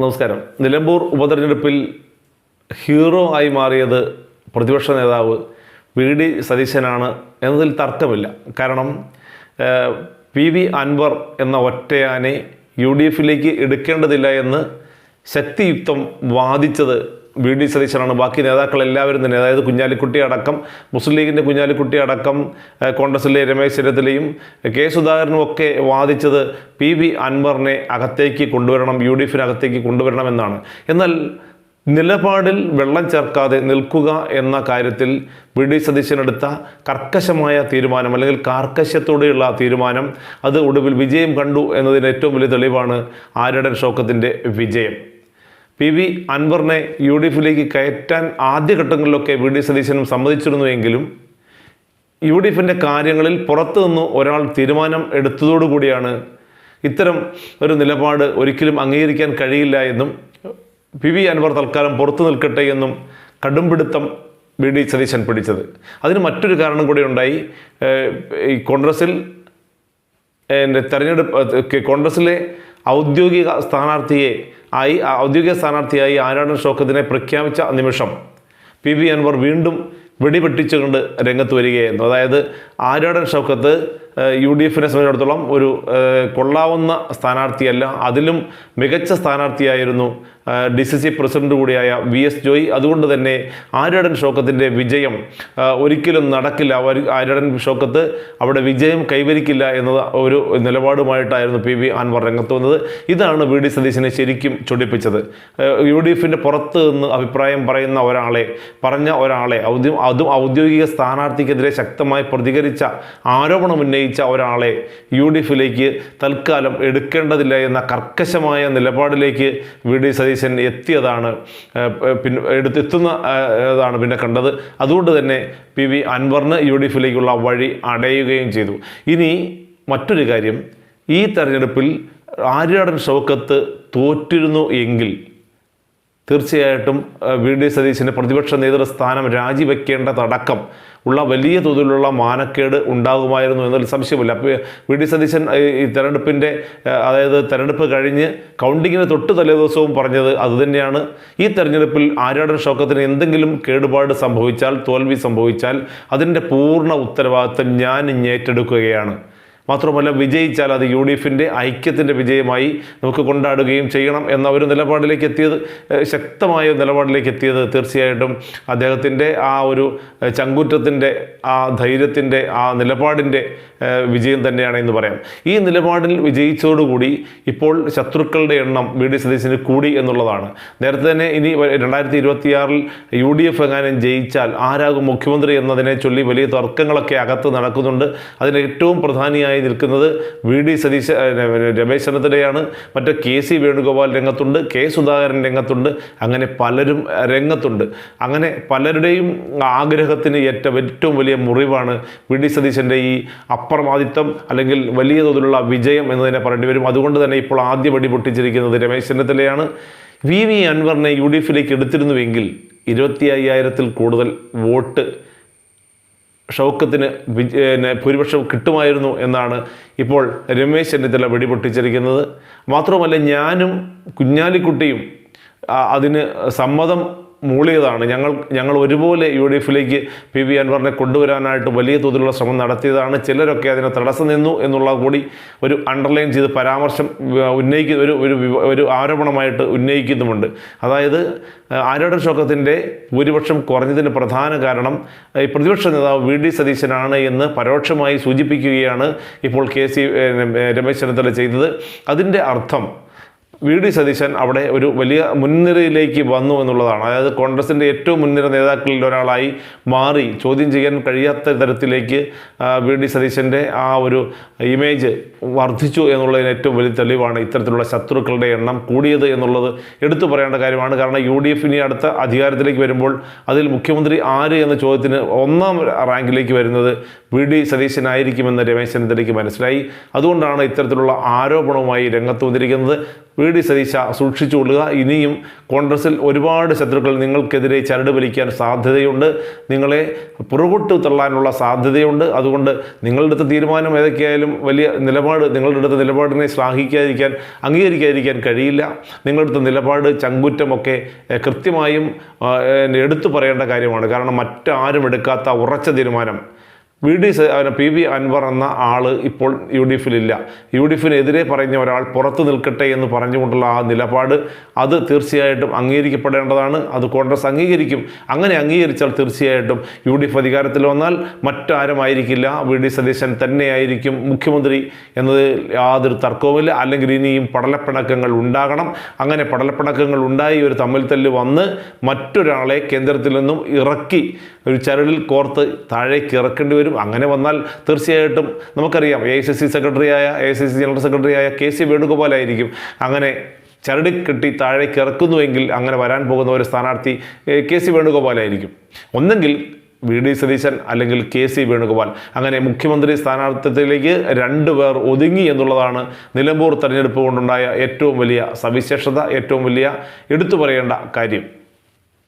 നമസ്കാരം. നിലമ്പൂർ ഉപതെരഞ്ഞെടുപ്പിൽ ഹീറോ ആയി മാറിയത് പ്രതിപക്ഷ നേതാവ് വി ഡി സതീശനാണ് എന്നതിൽ തർക്കമില്ല. കാരണം പി വി അൻവർ എന്ന ഒറ്റയാനെ യു ഡി എഫിലേക്ക് എടുക്കേണ്ടതില്ല എന്ന് ശക്തിയുക്തം വാദിച്ചത് വി ഡി സതീശനാണ്. ബാക്കി നേതാക്കൾ എല്ലാവരും തന്നെ അതായത് കുഞ്ഞാലിക്കുട്ടി അടക്കം മുസ്ലിം ലീഗിന്റെ കുഞ്ഞാലിക്കുട്ടി അടക്കം കോൺഗ്രസിലെ രമേശ് ചെന്നിത്തലയും കെ സുധാകരനും ഒക്കെ വാദിച്ചത് പി വി അൻവറിനെ അകത്തേക്ക് കൊണ്ടുവരണം യു ഡി എഫിനകത്തേക്ക് കൊണ്ടുവരണം എന്നാണ് എന്നാൽ നിലപാടിൽ വെള്ളം ചേർക്കാതെ നിൽക്കുക എന്ന കാര്യത്തിൽ വി ഡി സതീശനെടുത്ത കർക്കശമായ തീരുമാനം അല്ലെങ്കിൽ കാർക്കശ്യത്തോടെയുള്ള തീരുമാനം അത് ഒടുവിൽ വിജയം കണ്ടു എന്നതിന് ഏറ്റവും വലിയ തെളിവാണ് ആര്യടൻ ഷോക്കത്തിന്റെ വിജയം. പി വി അൻവറിനെ യു ഡി എഫിലേക്ക് കയറ്റാൻ ആദ്യഘട്ടങ്ങളിലൊക്കെ വി ഡി സതീശനും സമ്മതിച്ചിരുന്നുവെങ്കിലും യു ഡി എഫിന്റെ കാര്യങ്ങളിൽ പുറത്തു നിന്ന് ഒരാൾ തീരുമാനം എടുത്തതോടുകൂടിയാണ് ഇത്തരം ഒരു നിലപാട് ഒരിക്കലും അംഗീകരിക്കാൻ കഴിയില്ല എന്നും പി വി അൻവർ തൽക്കാലം പുറത്തു നിൽക്കട്ടെ എന്നും കടുംപിടുത്തം വി ഡി സതീശൻ പിടിച്ചത്. അതിന് മറ്റൊരു കാരണം കൂടി ഉണ്ടായി. ഈ കോൺഗ്രസിൽ എന്റെ തെരഞ്ഞെടുപ്പ് കോൺഗ്രസിലെ ഔദ്യോഗിക സ്ഥാനാർത്ഥിയെ ആയി ഔദ്യോഗിക സ്ഥാനാർത്ഥിയായി ആരാടൻ ഷോക്കത്തിനെ പ്രഖ്യാപിച്ച നിമിഷം? പി വി അൻവർ വീണ്ടും വെടിപെട്ടിച്ചുകൊണ്ട് രംഗത്ത് വരികയായിരുന്നു. അതായത് ആരാടൻ ഷൗക്കത്ത് യു ഡി എഫിനെ സംബന്ധിച്ചിടത്തോളം ഒരു കൊള്ളാവുന്ന സ്ഥാനാർത്ഥിയല്ല. അതിലും മികച്ച സ്ഥാനാർത്ഥിയായിരുന്നു ഡി സി സി പ്രസിഡന്റ് കൂടിയായ വി എസ് ജോയി. അതുകൊണ്ട് തന്നെ ആര്യടൻ ഷോക്കത്തിന്റെ വിജയം ഒരിക്കലും നടക്കില്ല. ആര്യടൻ ഷോക്കത്ത് അവിടെ വിജയം കൈവരിക്കില്ല എന്നത് ഒരു നിലപാടുമായിട്ടായിരുന്നു പി വി അൻവർ രംഗത്ത് വന്നത്. ഇതാണ് വി ഡി സതീശനെ ശരിക്കും ചൊടിപ്പിച്ചത്. യു ഡി എഫിന്റെ പുറത്ത് നിന്ന് അഭിപ്രായം പറയുന്ന ഒരാളെ പറഞ്ഞ ഒരാളെ ഔദ്യോ അതും ഔദ്യോഗിക സ്ഥാനാർത്ഥിക്കെതിരെ ശക്തമായി പ്രതികരിച്ച ആരോപണം ഒരാളെ യു ഡി എഫിലേക്ക് തൽക്കാലം എടുക്കേണ്ടതില്ല എന്ന കർക്കശമായ നിലപാടിലേക്ക് വി ഡി സതീശൻ എത്തിയതാണ് പിന്നെ എടുത്തെത്തുന്ന ഇതാണ് പിന്നെ കണ്ടത്. അതുകൊണ്ട് തന്നെ പി വി അൻവറിന് യു ഡി എഫിലേക്കുള്ള വഴി അടയുകയും ചെയ്തു. ഇനി മറ്റൊരു കാര്യം ഈ തെരഞ്ഞെടുപ്പിൽ ആര്യാടൻ ഷൗക്കത്ത് തോറ്റിരുന്നു എങ്കിൽ തീർച്ചയായിട്ടും വി. ഡി. സതീശിന്റെ പ്രതിപക്ഷ നേതൃസ്ഥാനം രാജിവെക്കേണ്ടതടക്കം ഉള്ള വലിയ തോതിലുള്ള മാനക്കേട് ഉണ്ടാകുമായിരുന്നു എന്നതിൽ സംശയമില്ല. വി. ഡി. സതീശൻ ഈ- തെരഞ്ഞെടുപ്പിന്റെ അതായത് തെരഞ്ഞെടുപ്പ് കഴിഞ്ഞ് കൗണ്ടിങ്ങിന് തൊട്ട് തലേ ദിവസവും പറഞ്ഞത് അതുതന്നെയാണ്. ഈ തെരഞ്ഞെടുപ്പിൽ ആര്യാടൻ ഷോക്കത്തിന് എന്തെങ്കിലും കേടുപാട് സംഭവിച്ചാൽ തോൽവി സംഭവിച്ചാൽ അതിന്റെ പൂർണ ഉത്തരവാദിത്തം ഞാൻ ഏറ്റെടുക്കുകയാണ്. മാത്രമല്ല വിജയിച്ചാൽ അത് യു ഡി എഫിന്റെ ഐക്യത്തിന്റെ വിജയമായി നമുക്ക് കൊണ്ടാടുകയും ചെയ്യണം എന്ന ഒരു നിലപാടിലേക്ക് എത്തിയത് ശക്തമായ നിലപാടിലേക്ക് എത്തിയത് തീർച്ചയായിട്ടും അദ്ദേഹത്തിന്റെ ആ ഒരു ചങ്കുറ്റത്തിന്റെ ആ ധൈര്യത്തിന്റെ ആ നിലപാടിന്റെ വിജയം തന്നെയാണ് എന്ന് പറയാം. ഈ നിലപാടിൽ വിജയിച്ചതോടുകൂടി ഇപ്പോൾ ശത്രുക്കളുടെ എണ്ണം വി ഡി സതീശന് കൂടി എന്നുള്ളതാണ്. നേരത്തെ തന്നെ ഇനി രണ്ടായിരത്തി ഇരുപത്തിയാറിൽ യു ഡി എഫ് എങ്ങാനും ജയിച്ചാൽ ആരാകും മുഖ്യമന്ത്രി എന്നതിനെ ചൊല്ലി വലിയ തർക്കങ്ങളൊക്കെ അകത്ത് നടക്കുന്നുണ്ട്. അതിന് ഏറ്റവും പ്രധാനിയായി നിൽക്കുന്നത് വി ഡി സതീശ രമേശ് ചെന്നിത്തലയാണ്. മറ്റ് കെ സി വേണുഗോപാൽ രംഗത്തുണ്ട് കെ സുധാകരൻ രംഗത്തുണ്ട് അങ്ങനെ പലരും രംഗത്തുണ്ട്. അങ്ങനെ പലരുടെയും ആഗ്രഹത്തിന് ഏറ്റവും ഏറ്റവും വലിയ മുറിവാണ് വി ഡി സതീശന്റെ ഈ അപ്രമാദിത്വം അല്ലെങ്കിൽ വലിയ തോതിലുള്ള വിജയം എന്ന് തന്നെ പറയേണ്ടി വരും. അതുകൊണ്ട് തന്നെ ഇപ്പോൾ ആദ്യ വെടി പൊട്ടിച്ചിരിക്കുന്നത് രമേശ് ചെന്നിത്തലയാണ്. വി വി അൻവറിനെ യു ഡി എഫിലേക്ക് എടുത്തിരുന്നുവെങ്കിൽ ഇരുപത്തി അയ്യായിരത്തിൽ കൂടുതൽ വോട്ട് ഷൗക്കത്തിന് പിന്നെ ഭൂരിപക്ഷം കിട്ടുമായിരുന്നു എന്നാണ് ഇപ്പോൾ രമേശ് ചെന്നിത്തല വെടിപൊട്ടിച്ചിരിക്കുന്നത്. മാത്രമല്ല ഞാനും കുഞ്ഞാലിക്കുട്ടിയും അതിന് സമ്മതം മൂളിയതാണ്. ഞങ്ങൾ ഞങ്ങൾ ഒരുപോലെ യു ഡി എഫിലേക്ക് പി വി അൻവറിനെ കൊണ്ടുവരാനായിട്ട് വലിയ തോതിലുള്ള ശ്രമം നടത്തിയതാണ്. ചിലരൊക്കെ അതിനെ തടസ്സം നിന്നു എന്നുള്ള കൂടി ഒരു അണ്ടർലൈൻ ചെയ്ത് പരാമർശം ഉന്നയിക്കുന്ന ഒരു ഒരു ഒരു ആരോപണമായിട്ട് ഉന്നയിക്കുന്നുമുണ്ട്. അതായത് ആരോടൻ ശോകത്തിന്റെ ഭൂരിപക്ഷം കുറഞ്ഞതിന് പ്രധാന കാരണം ഈ പ്രതിപക്ഷ നേതാവ് വി ഡി സതീശനാണ് എന്ന് പരോക്ഷമായി സൂചിപ്പിക്കുകയാണ് ഇപ്പോൾ കെ സി രമേശ് ചെന്നിത്തല ചെയ്തത്. അതിന്റെ അർത്ഥം വി ഡി സതീശൻ അവിടെ ഒരു വലിയ മുൻനിരയിലേക്ക് വന്നു എന്നുള്ളതാണ്. അതായത് കോൺഗ്രസിന്റെ ഏറ്റവും മുൻനിര നേതാക്കളിൽ ഒരാളായി മാറി ചോദ്യം ചെയ്യാൻ കഴിയാത്ത തരത്തിലേക്ക് വി ഡി സതീശന്റെ ആ ഒരു ഇമേജ് വർദ്ധിച്ചു എന്നുള്ളതിന് ഏറ്റവും വലിയ തെളിവാണ് ഇത്തരത്തിലുള്ള ശത്രുക്കളുടെ എണ്ണം കൂടിയത് എന്നുള്ളത് എടുത്തു പറയേണ്ട കാര്യമാണ്. കാരണം യു ഡി എഫ് അടുത്ത അധികാരത്തിലേക്ക് വരുമ്പോൾ അതിൽ മുഖ്യമന്ത്രി ആര് എന്ന ചോദ്യത്തിന് ഒന്നാം റാങ്കിലേക്ക് വരുന്നത് വി ഡി സതീശനായിരിക്കുമെന്ന് രമേശ് ചെന്നിത്തലയ്ക്ക് മനസ്സിലായി. അതുകൊണ്ടാണ് ഇത്തരത്തിലുള്ള ആരോപണവുമായി രംഗത്ത് വന്നിരിക്കുന്നത്. വി ഡി സതീശ സൂക്ഷിച്ചുകൊള്ളുക ഇനിയും കോൺഗ്രസിൽ ഒരുപാട് ശത്രുക്കൾ നിങ്ങൾക്കെതിരെ ചരട് വലിക്കാൻ സാധ്യതയുണ്ട്. നിങ്ങളെ പുറകോട്ട് തള്ളാനുള്ള സാധ്യതയുണ്ട്. അതുകൊണ്ട് നിങ്ങളുടെ അടുത്ത തീരുമാനം ഏതൊക്കെയായാലും വലിയ നിലപാട് നിങ്ങളുടെ അടുത്ത നിലപാടിനെ ശ്ലാഘിക്കാതിരിക്കാൻ അംഗീകരിക്കാതിരിക്കാൻ കഴിയില്ല. നിങ്ങളുടെ അടുത്ത നിലപാട് ചങ്കുറ്റമൊക്കെ കൃത്യമായും എടുത്തു പറയേണ്ട കാര്യമാണ്. കാരണം മറ്റാരും എടുക്കാത്ത ഉറച്ച തീരുമാനം. വി ഡി അവനെ പി വി അൻവർ എന്ന ആൾ ഇപ്പോൾ യു ഡി എഫിലില്ല യു ഡി എഫിനെതിരെ പറഞ്ഞ ഒരാൾ പുറത്തു നിൽക്കട്ടെ എന്ന് പറഞ്ഞുകൊണ്ടുള്ള ആ നിലപാട് അത് തീർച്ചയായിട്ടും അംഗീകരിക്കപ്പെടേണ്ടതാണ്. അത് കോൺഗ്രസ് അംഗീകരിക്കും. അങ്ങനെ അംഗീകരിച്ചാൽ തീർച്ചയായിട്ടും യു ഡി എഫ് അധികാരത്തിൽ വന്നാൽ മറ്റാരുമായിരിക്കില്ല. വി ഡി സതീശൻ തന്നെയായിരിക്കും മുഖ്യമന്ത്രി എന്നത് യാതൊരു തർക്കവുമില്ല. അല്ലെങ്കിൽ ഇനിയും പടലപ്പിണക്കങ്ങൾ ഉണ്ടാകണം. അങ്ങനെ പടലപ്പിണക്കങ്ങൾ ഉണ്ടായി ഒരു തമ്മിൽ തല്ല് വന്ന് മറ്റൊരാളെ കേന്ദ്രത്തിൽ നിന്നും ഇറക്കി ഒരു ചരടിൽ കോർത്ത് താഴേക്ക് ഇറക്കേണ്ടി വരും. അങ്ങനെ വന്നാൽ തീർച്ചയായിട്ടും നമുക്കറിയാം. എ ഐ സി സി സെക്രട്ടറിയായ എ സി സി ജനറൽ സെക്രട്ടറിയായ കെ സി വേണുഗോപാലായിരിക്കും അങ്ങനെ ചരടി കെട്ടി താഴേക്ക് ഇറക്കുന്നുവെങ്കിൽ അങ്ങനെ വരാൻ പോകുന്ന ഒരു സ്ഥാനാർത്ഥി കെ സി വേണുഗോപാലായിരിക്കും ഒന്നെങ്കിൽ വി ഡി സതീശൻ അല്ലെങ്കിൽ കെ സി വേണുഗോപാൽ. അങ്ങനെ മുഖ്യമന്ത്രി സ്ഥാനാർത്ഥിത്വത്തിലേക്ക് രണ്ടുപേർ ഒതുങ്ങി എന്നുള്ളതാണ് നിലമ്പൂർ തെരഞ്ഞെടുപ്പ് കൊണ്ടുണ്ടായ ഏറ്റവും വലിയ സവിശേഷത ഏറ്റവും വലിയ എടുത്തു പറയേണ്ട കാര്യം.